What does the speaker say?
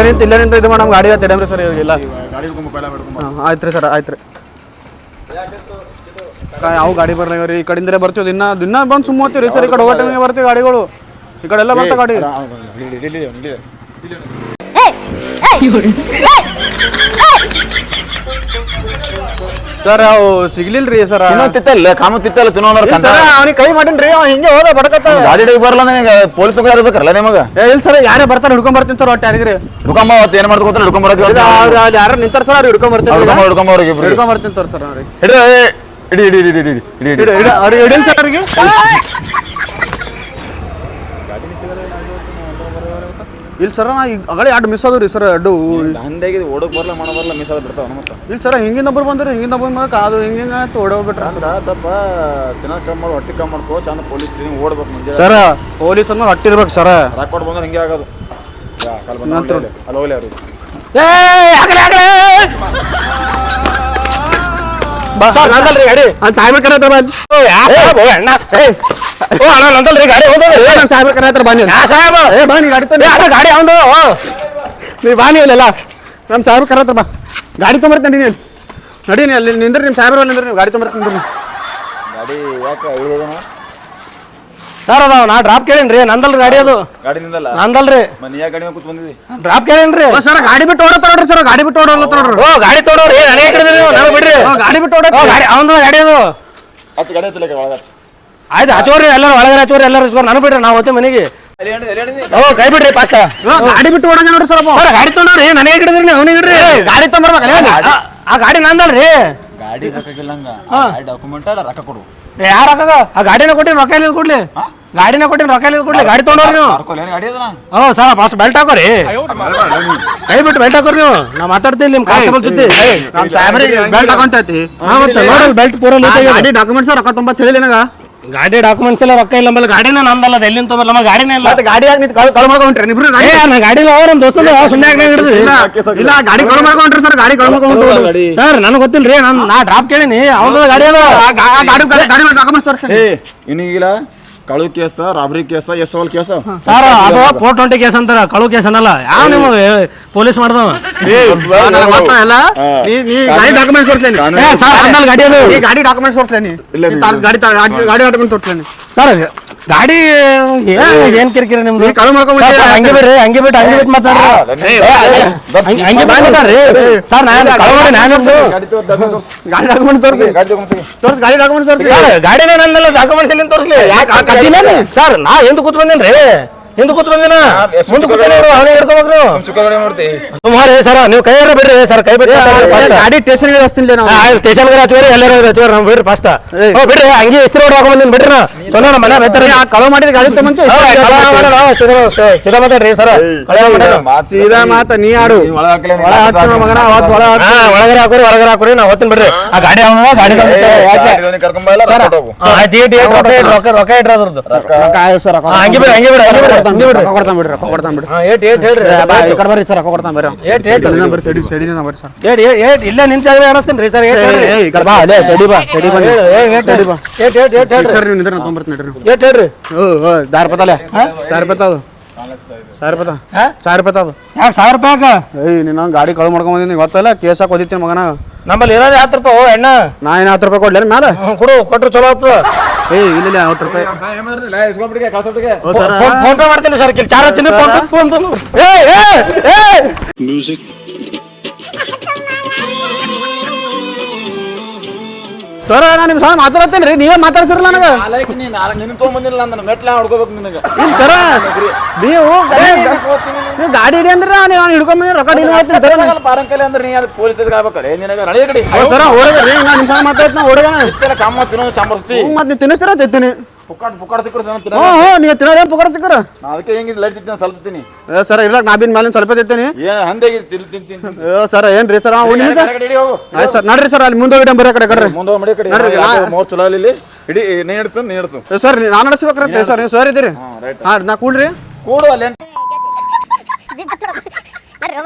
ಇಲ್ಲೇ ನಿಂತು ಇಲ್ಲೇ ನಿಂತು ಇದು ನಮ್ಗೆ ಗಾಡಿ ತಡಮ್ರಿ ಸರ್ ಹಾಂ ಆಯ್ತು ರೀ ಸರ್ ಆಯ್ತು ರೀ ಯಾವ ಗಾಡಿ ಬರ್ಲಿಲ್ಲ ರೀ ಈ ಕಡೆಯಿಂದಲೇ ಬರ್ತೀವಿ ದಿನ ದಿನ ಬಂದು ಸುಮ್ಮ ಹೋಗ್ತೀವಿ ರೀ ಸರ್ ಈ ಕಡೆ ಹೋಗೋ ಟೈಮಿಗೆ ಬರ್ತೀವಿ ಗಾಡಿಗಳು. ಈ ಕಡೆ ಎಲ್ಲ ಬರ್ತಾ ಗಾಡಿ. ಸರ್ ಅವು ಸಿಗ್ಲಿಲ್ಲ ರೀ ಸರ್. ತಿನ್ನೋ ತಿತ್ತಲ್ಲ ಕಾಮ ತಿತ್ತಲ್ಲ ತಿನ್ನೋದ್ರ ಅವ್ನಿಗೆ ಕೈ ಮಾಡಿನ್ರಿ ಅವ ಹಿಂಗೆ ಹೋದ ಬಡಕತ್ತ. ಗಾಡಿ ಹಿಡಿಗೆ ಬರಲ್ಲ ನನಗೆ ಪೊಲೀಸ್ ಇರ್ಬೇಕಲ್ಲ ನಿಮಗೆ? ಏ ಇಲ್ಲ ಸರ್ ಯಾರೇ ಬರ್ತಾರೆ ಹಿಡ್ಕೊಂಡ್ ಬರ್ತೀನಿ ಸರ್ ಒಟ್ಟು ಯಾರಿಗ್ರಿ. ಹಿಡ್ಕೊಂಬ ಅವತ್ತು ಏನು ಮಾಡ್ಕೊತಾರೆ ಇಲ್ಲ ಅವ್ರು ಅಲ್ಲಿ ಯಾರು ನಿಂತಾರ ಸರ್ ಅವ್ರು ಹಿಡ್ಕೊಂಡ್ ಬರ್ತೀನಿ ಹಿಡ್ಕೊಂಬ ಹಿಡ್ಕೊಂಬ ಅವ್ರಿಗೆ ಹಿಡ್ಕೊಂಡ್ ಬರ್ತೀನಿ ತೋರ್ ಸರ್ ಅವ್ರಿಗೆ. ಹಿಡ್ರಿ ಇಡಿ ಇಡಿ ಇಡಿ ಇಡಿ ಇಡಿ ಇಡಿ ಇಡಿ ಸರ್ ಅವ್ರಿಗೆ. ಹಿಡಿಲ್ ಸರ್ ಅವ್ರಿಗೆ. ಇಲ್ಲ ಸರ ನಾ ಈಗ ಅಗಳೆ ಎರಡು ಮಿಸ್ ಆದ್ರಿ ಸರ್ ಎರಡು ಹಂದಾಗಿ ಓಡಕ್ ಬರಲ್ಲ ಮಾಡ ಬರಲ್ಲ ಮಿಸ್ ಆದ ಬಿಡ್ತಾವ ಮತ್ತೆ ಇಲ್ಲ ಸರ ಹಿಂಗಿನ ಒಬ್ರು ಬಂದ್ರಿ ಹಿಂಗಿಂದ ಒಬ್ಬರು ಮಾಡಕ್ಕೆ ಅದು ಹಿಂಗೆ ಆಯ್ತು ಓಡೋಗ್ಬಿಟ್ರೆ. ಚಂದ ಸ್ವಲ್ಪ ದಿನ ಕಮ್ಮಿ ಮಾಡಿ ಹೊಟ್ಟೆ ಕಮ್ಮಿ ಮಾಡ್ಕೋ ಚಂದ ಪೊಲೀಸ್ ಟ್ರೈನಿಂಗ್ ಓಡ್ಬೇಕು ಮುಂಜಾನೆ. ಸರ ಪೊಲೀಸ್ ಅಂದ್ರೆ ಹೊಟ್ಟಿರ್ಬೇಕು ಸರ್. ಸರ ಕೊಟ್ಟು ಬಂದ್ರೆ ಹಿಂಗೆ ಆಗೋದು. ಕಾಲ್ ಬಂದ ಅಲ್ಲಿ ಹೋಗ್ಲಿ ಅವ್ರು. ಸರ್ ನಂದಲ್ರಿ ಗಾಡಿ. ಅದು ಸಾಹೇಬ್ರ ಕರೆ ಹತ್ರ ಬಂದು ಓ ಯಾ ಸಾಹೇಬ್ ಓ ಅಣ್ಣ. ಓ ಅಣ್ಣ ನಂದಲ್ರಿ ಗಾಡಿ ಹೋಗೋದ್ರಿ ನಮ್ಮ ಸಾಹೇಬ್ರ ಕರೆ ಹತ್ರ ಬಂದಿ ಯಾ ಸಾಹೇಬ? ಏ ಬಾ ನೀ ಗಾಡಿ ಏ ಅಣ್ಣ ಗಾಡಿ ಅವನು ನೀ ಬಾ ನೀ ಇಲ್ಲಲ್ಲ. ನಮ್ಮ ಸಾಹೇಬ್ರ ಕರೆ ಹತ್ರ ಬಾ. ಗಾಡಿ ತೊಗೊಂಬರ್ತೀನಿ ನೀನು. ನಡಿ ನೀ ಅಲ್ಲಿ ನಿಂದ್ರಿ ನಿಮ್ಮ ಸಾಹೇಬ್ರ ನಿಂದ್ರಿ ನೀವು ಗಾಡಿ ತೊಗೊಂಬರ್ತೀನಿ ಬರ್ರಿ ಗಾಡಿ ಯಾಕೆ ಸರ್ ಅದಾವ ನಾ ಡ್ರಾಪ್ ಕೇಳೇನ್ರಿ ನಂದಲ್ರಿ ಗಾಡಿ ಅದು. ಗಾಡಿ ನಿಂದಲ್ಲ ನಂದಲ್ರಿ. ಮನೆ ಯಾಕೆ ಗಾಡಿ ಮೇಲೆ ಕೂತ್ ಡ್ರಾಪ್ ಕೇಳೇನ್ರಿ. ಸರ್ ಗಾಡಿ ಬಿಟ್ಟು ಓಡತ್ತ ನೋಡ್ರಿ ಸರ್ ಗಾಡಿ ಬಿಟ್ಟು ಓಡಲ್ಲ ನೋಡ್ರಿ. ಓ ಗಾಡಿ ತೊಡೋರಿ ನನಗೆ ಹಿಡಿದ್ರಿ ನೀವು ನನಗೆ ಬಿಡ್ರಿ. ಗಾಡಿ ಬಿಟ್ಟು ಓಡಾಕ ಓಡತ್ತ ಗಾಡಿ ಅವನದು ಗಾಡಿ ಅದು. ಹತ್ತು ಗಾಡಿ ಹತ್ತಲಕ್ಕೆ ಒಳಗೆ ಆಯ್ತು. ಹಚ್ಚೋರಿ ಎಲ್ಲರೂ ಒಳಗಡೆ ಹಚ್ಚೋರಿ ಎಲ್ಲರೂ ಇಸ್ಕೊಂಡು ನನಗೆ ಬಿಡ್ರಿ ನಾವು ಹೋಗ್ತೀವಿ ಮನೆಗೆ. ಓ ಕೈ ಬಿಡ್ರಿ ಪಾಸ್ಟ ಗಾಡಿ ಬಿಟ್ಟು ಓಡಂಗ ನೋಡ್ರಿ ಸರ್. ಸರ್ ಗಾಡಿ ತೊಗೊಂಡ್ರಿ ನನಗೆ ಹಿಡಿದ್ರಿ ನೀವು ಅವನಿಗೆ ಹಿಡ್ರಿ ಗಾಡಿ ತೊಗೊಂಬರ್ಬೇಕಲ್ಲ ಆ- ಆ ಗಾಡಿ ನಂದಲ್ರಿ. ಗಾಡಿ ಬೇಕಾಗಿಲ್ಲ ಹಂಗ ಗಾಡಿ ಡಾಕ್ಯುಮೆಂಟ್ ಅಲ್ಲ ರೊಕ್ಕ ಕೊಡು. ಯಾರ ಆ ಗಾಡಿನ ಕೊಟ್ಟಿ ರೊಕ್ಕ ಇಲ್ಲ ಕೊಡ್ಲಿ? ಗಾಡಿನ ಕೊಟ್ಟಿನ ರೊಕ್ಕ ಇಲ್ಲ ಕೊಡ್ಲಿ ಗಾಡಿ ತೊಗೊಂಡ್ರಿ ನೀವು. ಹ್ಞೂ ಏನು ಗಾಡಿ ಅದನ ಓ ಸರ್ ಫಸ್ಟ್ ಬೆಲ್ಟ್ ಹಾಕೋರಿ. ಕೈ ಬಿಟ್ಟು ಬೆಲ್ಟ್ ಹಾಕೋರಿ ನೀವು. ನಾ ಮಾತಾಡ್ತೀನಿ ನಿಮ್ಮ ಕಾನ್ಸ್ಟೇಬಲ್ ಜೊತೆ ಬೆಲ್ಟ್ ಹಾಕೊಂತೈತಿ ಹಾ ಮತ್ತೆ ನೋಡಲ್ ಬೆಲ್ಟ್ ಪೂರ. ಗಾಡಿ ಡಾಕ್ಯುಮೆಂಟ್ಸ್ ರೊಕ್ಕ ತುಂಬ ತಿಳಿಲಿ ನನಗ. ಗಾಡಿ ಡಾಕ್ಯುಮೆಂಟ್ಸ್ ಎಲ್ಲ ರೊಕ್ಕ ಇಲ್ಲ ಆಮೇಲೆ ಗಾಡಿನ ನಂದಲ್ಲ ಅದು ಎಲ್ಲಿಂದ ತೊಗೊಂಬಲ್ಲ ನಮ್ಮ ಗಾಡಿನೇ ಇಲ್ಲ. ಮತ್ತೆ ಗಾಡಿ ನಿಂತು ಕಳ್ ಕಳ್ ಮಾಡ್ಕೊಂಡ್ರಿ ಏ ಗಾಡಿ ನಾ ಗಾಡಿ ಇಲ್ಲ ನಮ್ಮ ದೋಸ್ತ ಸುಮ್ಮನೆ ಯಾಕೆ ಹಿಡಿದು. ಇಲ್ಲ ಗಾಡಿ ಕಳ್ ಮಾಡ್ಕೊಂಡ್ರಿ ಸರ್ ಗಾಡಿ ಕಳ್ ಮಾಡ್ಕೊಂಡ್ರು ಸರ್ ನನಗೆ ಗೊತ್ತಿಲ್ಲ ರೀ ನಾನು ನಾ ಡ್ರಾಪ್ ಕೇಳಿನಿ. ಅವನ ಗಾಡಿ ಅದ. ಗಾಡಿ ಗಾಡಿ ಡಾಕ್ಯುಮೆಂಟ್ಸ್ ತೋರಿಸ್ತೀನಿ ಏ ಇನ್ನೀಗಿಲ್ಲ ಕಳು ಕೇಸ ರಾಬರಿ ಕೇಸ ಎಸ್ ಅವಲ್ ಕೇಸ. ಸರ್ ಅದು ಫೋರ್ ಟ್ವೆಂಟಿ ಕೇಸ್. ಅಂತಾರ ಕಳು ಕೇಸ್ ಅನ್ನಲ್ಲ. ಯಾವ ನಿಮ್ಮ ಪೊಲೀಸ್ ಮಾಡ್ದವ? ನನಗೆ ನೀ ನೀ ಗಾಡಿ ಡಾಕ್ಯುಮೆಂಟ್ಸ್ ತೋರಿಸ್ಲೇನಿ ಸರ್ ಗಾಡಿ ಗಾಡಿ ಡಾಕ್ಯುಮೆಂಟ್ಸ್ ತೋರಿಸ್ಲೇನಿ ಗಾಡಿ ಗಾಡಿ ಡಾಕ್ಯುಮೆಂಟ್ ತೋರಿಸ್ಲೇನಿ ಸರ್ ಗಾಡಿ ಏನ್ ಏನ್ ಕಿರಿಕಿರಿ ನಿಮ್ದು? ನೀ ಕಳು ಮಾಡ್ಕೊಂಡ್ಬಿಟ್ಟಿ ಸರ್, ಹಂಗೆ ಬಿಡ್ರಿ ಹಂಗೆ ಬಿಟ್ಟು ಹಂಗೆ ಬಿಟ್ಟು ಮಾತಾಡ್ರಿ. ಹಂಗೆ- ಹಂಗೆ ಬಿಟ್ಟು ಮಾತಾಡ್ರಿ. ಸರ್ ನಾನು ಕಳು ಮಾಡಿ ನಾನು ಗಾಡಿ ತೋರ್ ಡಾಕ್ಯುಮೆಂಟ್ ತೋರ್ಸ್. ಗಾಡಿ ಡಾಕ್ಯುಮೆಂಟ್ ತೋರ್ಸಿ. ಗಾಡಿ ಡಾಕ್ಯುಮೆಂಟ್ ತೋರಿಸಿ. ಸರ್ ಗಾಡಿನೇ ನನ್ನೆಲ್ಲ ಡಾಕ್ಯುಮೆಂಟ್ಸ್ ಎಲ್ಲಿ ತೋರಿಸ್ಲಿ. ಯಾಕೆ ಆ? ಸರ್ ನಾ ಎಂದು ಕೂತ್ಕೊಂಡೇನ್ರಿ? ಹಿಂದೆ ಕೂತ್ ಬಂದಿನ? ಎಷ್ಟು ಮುಂದೆ ಕೂತ್ ಅವನೇ ಹಿಡ್ಕೊಬೇಕು ನೀವು ಸುಮಾರು ಸರ್ ನೀವು ಕೈಯಾರ ಬಿಡ್ರಿ ಸರ್ ಕೈ ಬಿಟ್ಟು ಗಾಡಿ ಸ್ಟೇಷನ್ ನಾವು. ಸ್ಟೇಷನ್ ಹಚ್ಚುವರಿ ಎಲ್ಲರೂ ಹಚ್ಚುವರಿ ನಾವು ಬಿಡ್ರಿ ಫಸ್ಟ್. ಬಿಡ್ರಿ ಹಂಗೆ ಇಸ್ತ್ರಿ ಬಂದಿನಿ ಬಿಡ್ರಿ ನಾ. ಸೊನ್ನ ನಮ್ಮ ಮನೆ ಕಳು ಮಾಡಿದ ಗಾಡಿ ತಗೊಂಡು ಸೀದಾ ಮಾತಾಡ್ರಿ ಸರ್. ಕಳೆ ಸೀದಾ ಮಾತ ನೀ ಆಡು ಒಳಗರ ಮಗನ ಅವತ್ತು ಒಳ ಹಾ ಒಳಗಡೆ ಹಾಕೋರಿ ಹೊರಗಡೆ ಹಾಕೋರಿ ನಾ ಹೋಗ್ತೀನಿ ಬಿಡ್ರಿ. ಆ ಗಾಡಿ ಅವನ ಗಾಡಿ ಕರ್ಕೊಂಡ್ ರೊಕ್ಕ ಹೋಗು. ರೊಕ್ಕ ಅದ್ರದ್ದು ಹಂಗೆ. ಬಿಡ್ರಿ ಹಂಗೆ ಬಿಡ್ರಿ ಹಂಗೆ ಬಿಡ್ರಿ ಬಿಡ್ರಿ ರೊಕ್ಕ ಕೊಡ್ತಾನೆ ಬಿಡ್ರಿ ರೊಕ್ಕ ಕೊಡ್ತಾನೆ ಬಿಡ್ರಿ ಹಾ ಏಟ್ ಏಟ್ ಹೇಳ್ರಿ ಈ ಕಡೆ ಬರ್ರಿ ಸರ್ ರೊಕ್ಕ ಕೊಡ್ತಾನೆ ಬರ್ರಿ. ಏಟ್ ಏಟ್ ಸೈಡಿನ ಬರ್ರಿ ಸೈಡಿ ಸೈಡಿನ ಬರ್ರಿ ಸರ್. ಏಟ್ ಏಟ್ ಏಟ್ ಇಲ್ಲೇ ನಿಂಚಾಗ ಅನಿಸ್ತೀನಿ ರೀ ಸರ್ ಏಟ್ ಹೇಳ್ರಿ. ಏ ಈ ಕಡೆ ಬಾ ಅಲ್ಲೇ ಸೈಡಿ ಬಾ ಸೈಡಿ ಬಾ. ಏಟ್ ಏಟ್ ಬಾ. ಏಟ್ ಏಟ್ ಏಟ್ ಹೇಳ್ರಿ. ಸರ್ ನೀವು ನಿಂದ್ರೆ ನಾನು ತೊಗೊಂಬರ್ತೀನಿ ನಡ್ರಿ. ಏಟ್ ಹೇಳ್ರಿ. ಓ ಓ ದಾರ ಪತಾಲೆ ಸಾವಿರ ರೂಪಾಯಿ ಅದು. ಸಾವಿರ ರೂಪಾಯಿ ಹಾ? ಸಾವಿರ ರೂಪಾಯಿ ಅದು. ಯಾಕೆ ಸಾವಿರ ರೂಪಾಯಿ ಯಾಕ ಏಯ್ ನೀನು ಗಾಡಿ ಕಳು ಮಾಡ್ಕೊಂಡ್ ಬಂದಿನಿ ಗೊತ್ತಲ್ಲ ಕೇಸ್ ಹಾಕಿ ಓದಿತ್ತೀನಿ ಮಗನ. ನಮ್ಮಲ್ಲಿ ಇರೋದೇ ಹತ್ತು ರೂಪಾಯಿ ಓ ಎಣ್ಣ ನಾ ಏನು ಹತ್ತು ರೂಪಾಯಿ ಕೊಡ್ಲೇನು ಮೇಲೆ ಹ್ಮ್, ಕೊಡು ಕೊಟ್ರು ಚಲೋ ಆಯ್ತು ಏಯ್ ಇಲ್ಲ ಇಲ್ಲ ಹತ್ತು ರೂಪಾಯಿ. ಓ ಫೋನ್ ಫೋನ್ ಪೇ ಮಾಡ್ತೀನಿ ಸರ್ ಕಿಲ್ ಚಾರ್ಜ್ ಹಚ್ಚಿನಿ ಫೋನ್ ಪೇ ಫೋನ್ ಪೇ ಏ ಏ ಸರ್ ನಾ ನಿಮ್ಮ ಸಹ ಮಾತಾಡತ್ತೇನೆ ರೀ ನೀವೇ ಮಾತಾಡ್ಸಿರಲ್ಲ ನನಗೆ. ನಾಲ್ಕು ನೀನ್ ನಾಲ್ಕು ನಿನ್ನ ತೊಗೊಂಬಂದಿಲ್ಲ ಅಂದ್ರೆ ಮೆಟ್ಲ ಹೊಡ್ಕೋಬೇಕು ನಿನಗೆ. ಇಲ್ಲ ಸರ ನೀವು ನೀವು ಗಾಡಿ ಹಿಡಿ ಅಂದ್ರೆ ನೀವು ಹಿಡ್ಕೊಂಡ್ ಬಂದ್ರೆ ರೊಕ್ಕ ಡೀಲ್ ಮಾಡ್ತೀನಿ ಸರ್. ಪಾರಂಕಲೆ ಅಂದ್ರೆ ನೀ ಅದು ಪೊಲೀಸ್ ಆಗ್ಬೇಕಾರೆ ನಿನಗೆ ನಡೆಯ ಕಡೆ. ಸರ ರೀ ನಾನು ನಿಮ್ಮ ಸಹ ಮಾತಾಡ್ತೀನಿ ಓಡೋದ ಇತ್ತೆಲ್ಲ ಕಾಮ ತಿನ್ನೋ ಚಾಂಬರ್ಸ್ತಿ ಮತ್ತೆ ತಿನ್ನಿಸ್ತೀರ ತಿಂತೀನಿ. ಪುಕ್ಕಾಡ್ ಪುಕ್ಕಾಡ್ ಸಿಕ್ಕರು ಸಣ್ಣ ತಿನ್ನ ಹ್ಞೂ ಹ್ಞೂ ನೀವು ತಿನ್ನೋದೇ ಪುಕರ ಸಿಕ್ಕರ? ನಾ ಅದಕ್ಕೆ ಹೆಂಗಿದ್ ಲೈಟ್ ತಿಂತೀನಿ ಸ್ವಲ್ಪ ತಿನ್ನಿ ಏ ಸರ್ ಇಲ್ಲ ನಾ ಬಿನ್ ಮೇಲೆ ಸ್ವಲ್ಪ ತಿಂತೀನಿ ಏ ಹಂದೆ ತಿಲ್ ತಿನ್ ತಿನ್ ಏ ಸರ ಏನ್ರಿ ಸರ್? ಒಂದು ನಿಮಿಷ. ಕಡೆ ಹಿಡಿ ಹೋಗು. ಆಯ್ತು ಸರ್ ನಡ್ರಿ ಸರ್ ಅಲ್ಲಿ ಮುಂದೆ ಹೋಗಿ ಬರೋ ಕಡೆ ಕಡ್ರಿ ಮುಂದೆ ಮಡಿ ಕಡೆ. ನಡ್ರಿ, ಮೋಸ್ಟ್ ಚಲೋ ಅಲ್ಲಿ ಇಲ್ಲಿ. ಹಿಡಿ ನೀ ಹಿಡ್ಸು ನೀ ಹಿಡ್ಸು ಏ ಸರ್ ನಾನು ನಡೆಸ್ಬೇಕ್ರತ್ತೆ ಸರ್ ನೀವು ಸರ್ ಇದ್ದೀರಿ. ಹಾಂ ರೈಟ್ ಹಾಂ ನಾ ಕೂಡ್ರಿ. ಕೂಡು ಅಲ್ಲಿ ಅಂತ. ನಡ್ರಿ.